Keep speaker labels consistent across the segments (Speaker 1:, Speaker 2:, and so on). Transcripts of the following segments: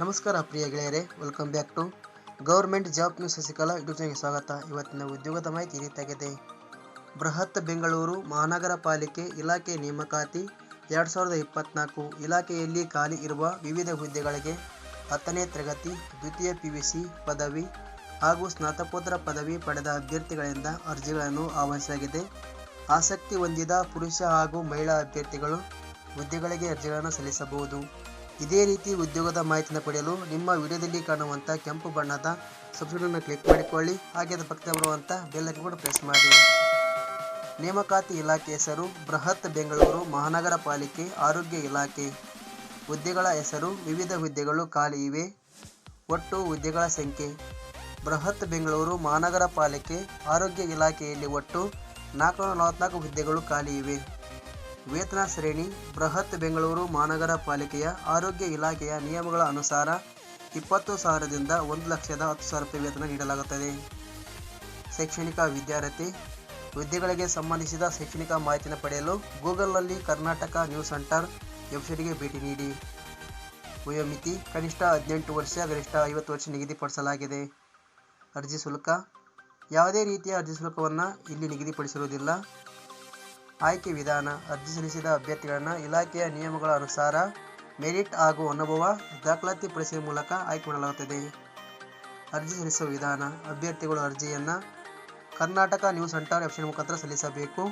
Speaker 1: ನಮಸ್ಕಾರ ಪ್ರಿಯ ಗೆಳೆಯರೇ welcome back to government job news Shashikala YouTube ಚಾನಲ್ಗೆ ಸ್ವಾಗತ. ಇವತ್ತಿನ ಉದ್ಯೋಗದ ಮಾಹಿತಿ ರೀತಿಯಾಗಿದೆ ಬೃಹತ್ ಬೆಂಗಳೂರು ಮಹಾನಗರ ಪಾಲಿಕೆ ಇಲಾಖೆ ನೇಮಕಾತಿ ಎರಡು ಸಾವಿರದ ಇಪ್ಪತ್ನಾಲ್ಕು ಇಲಾಖೆಯಲ್ಲಿ ಖಾಲಿ ಇರುವ ವಿವಿಧ ಹುದ್ದೆಗಳಿಗೆ ಹತ್ತನೇ ತರಗತಿ, ದ್ವಿತೀಯ ಪಿ ಯು ಸಿ ಪದವಿ ಹಾಗೂ ಸ್ನಾತಕೋತ್ತರ ಪದವಿ ಪಡೆದ ಅಭ್ಯರ್ಥಿಗಳಿಂದ ಅರ್ಜಿಗಳನ್ನು ಆಹ್ವಾನಿಸಲಾಗಿದೆ. ಆಸಕ್ತಿ ಹೊಂದಿದ ಪುರುಷ ಹಾಗೂ ಮಹಿಳಾ ಅಭ್ಯರ್ಥಿಗಳು ಹುದ್ದೆಗಳಿಗೆ ಅರ್ಜಿಗಳನ್ನು ಸಲ್ಲಿಸಬಹುದು. ಇದೇ ರೀತಿ ಉದ್ಯೋಗದ ಮಾಹಿತಿಯನ್ನು ಪಡೆಯಲು ನಿಮ್ಮ ವಿಡಿಯೋದಲ್ಲಿ ಕಾಣುವಂಥ ಕೆಂಪು ಬಣ್ಣದ ಸಬ್ಸಿಡಿಯನ್ನು ಕ್ಲಿಕ್ ಮಾಡಿಕೊಳ್ಳಿ, ಹಾಗೆ ಅದರ ಪಕ್ಕದ ಬರುವಂಥ ಬೆಲ್ಲಕ್ಕೆ ಕೂಡ ಪ್ರೆಸ್ ಮಾಡಿ. ನೇಮಕಾತಿ ಇಲಾಖೆ ಹೆಸರು ಬೃಹತ್ ಬೆಂಗಳೂರು ಮಹಾನಗರ ಪಾಲಿಕೆ ಆರೋಗ್ಯ ಇಲಾಖೆ. ಹುದ್ದೆಗಳ ಹೆಸರು ವಿವಿಧ ಹುದ್ದೆಗಳು ಖಾಲಿ ಇವೆ. ಒಟ್ಟು ಹುದ್ದೆಗಳ ಸಂಖ್ಯೆ ಬೃಹತ್ ಬೆಂಗಳೂರು ಮಹಾನಗರ ಪಾಲಿಕೆ ಆರೋಗ್ಯ ಇಲಾಖೆಯಲ್ಲಿ ಒಟ್ಟು ನಾಲ್ಕುನೂರ ನಲವತ್ನಾಲ್ಕು ಹುದ್ದೆಗಳು ಖಾಲಿ ಇವೆ. ವೇತನ ಶ್ರೇಣಿ, ಬೃಹತ್ ಬೆಂಗಳೂರು ಮಹಾನಗರ ಪಾಲಿಕೆಯ ಆರೋಗ್ಯ ಇಲಾಖೆಯ ನಿಯಮಗಳ ಅನುಸಾರ ಇಪ್ಪತ್ತು ಸಾವಿರದಿಂದ ಒಂದು ಲಕ್ಷದ ಹತ್ತು ಸಾವಿರ ರೂಪಾಯಿ ವೇತನ ನೀಡಲಾಗುತ್ತದೆ. ಶೈಕ್ಷಣಿಕ ವಿದ್ಯಾರ್ಥಿ ಹುದ್ದೆಗಳಿಗೆ ಸಂಬಂಧಿಸಿದ ಶೈಕ್ಷಣಿಕ ಮಾಹಿತಿಯನ್ನು ಪಡೆಯಲು ಗೂಗಲ್ನಲ್ಲಿ ಕರ್ನಾಟಕ ನ್ಯೂಸ್ ಸೆಂಟರ್ ವೆಬ್ಸೈಟ್ಗೆ ಭೇಟಿ ನೀಡಿ. ವಯೋಮಿತಿ ಕನಿಷ್ಠ ಹದಿನೆಂಟು ವರ್ಷ, ಗರಿಷ್ಠ ಐವತ್ತು ವರ್ಷ ನಿಗದಿಪಡಿಸಲಾಗಿದೆ. ಅರ್ಜಿ ಶುಲ್ಕ, ಯಾವುದೇ ರೀತಿಯ ಅರ್ಜಿ ಶುಲ್ಕವನ್ನು ಇಲ್ಲಿ ನಿಗದಿಪಡಿಸಿರುವುದಿಲ್ಲ. ಆಯ್ಕೆ ವಿಧಾನ ಅರ್ಜಿ ಸಲ್ಲಿಸಿದ ಅಭ್ಯರ್ಥಿಗಳನ್ನು ಇಲಾಖೆಯ ನಿಯಮಗಳ ಅನುಸಾರ ಮೆರಿಟ್ ಹಾಗೂ ಅನುಭವ ದಾಖಲಾತಿ ಪಡಿಸುವ ಮೂಲಕ ಆಯ್ಕೆ ಮಾಡಲಾಗುತ್ತದೆ. ಅರ್ಜಿ ಸಲ್ಲಿಸುವ ವಿಧಾನ, ಅಭ್ಯರ್ಥಿಗಳು ಅರ್ಜಿಯನ್ನು ಕರ್ನಾಟಕ ನ್ಯೂಸ್ ಸೆಂಟರ್ ವೆಬ್ಸೈಟ್ ಮುಖಾಂತರ ಸಲ್ಲಿಸಬೇಕು.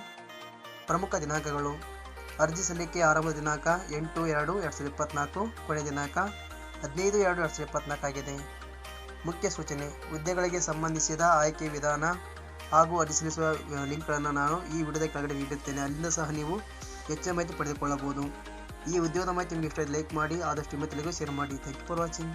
Speaker 1: ಪ್ರಮುಖ ದಿನಾಂಕಗಳು, ಅರ್ಜಿ ಸಲ್ಲಿಕೆ ಆರಂಭ ದಿನಾಂಕ ಎಂಟು ಎರಡು ಎರಡು ಸಾವಿರದ ಇಪ್ಪತ್ತ್ನಾಲ್ಕು ಕೊನೆಯ ದಿನಾಂಕ ಹದಿನೈದು ಎರಡು ಎರಡು ಸಾವಿರದ ಇಪ್ಪತ್ತ್ನಾಲ್ಕು ಆಗಿದೆ. ಮುಖ್ಯ ಸೂಚನೆ, ಹುದ್ದೆಗಳಿಗೆ ಸಂಬಂಧಿಸಿದ ಆಯ್ಕೆ ವಿಧಾನ ಹಾಗೂ ಅರ್ಜಿ ಸಲ್ಲಿಸುವ ಲಿಂಕ್ಗಳನ್ನು ನಾನು ಈ ವಿಡಿಯೋದ ಕೆಳಗಡೆ ನೀಡುತ್ತೇನೆ ಅಲ್ಲಿಂದ ಸಹ ನೀವು ಹೆಚ್ಚಿನ ಮಾಹಿತಿ ಪಡೆದುಕೊಳ್ಳಬಹುದು. ಈ ಉದ್ಯೋಗದ ಮಾಹಿತಿ ನಿಮಗೆ ಇಷ್ಟ ಲೈಕ್ ಮಾಡಿ, ಆದಷ್ಟು ಮಿತ್ರರಿಗೂ ಶೇರ್ ಮಾಡಿ. Thank you for watching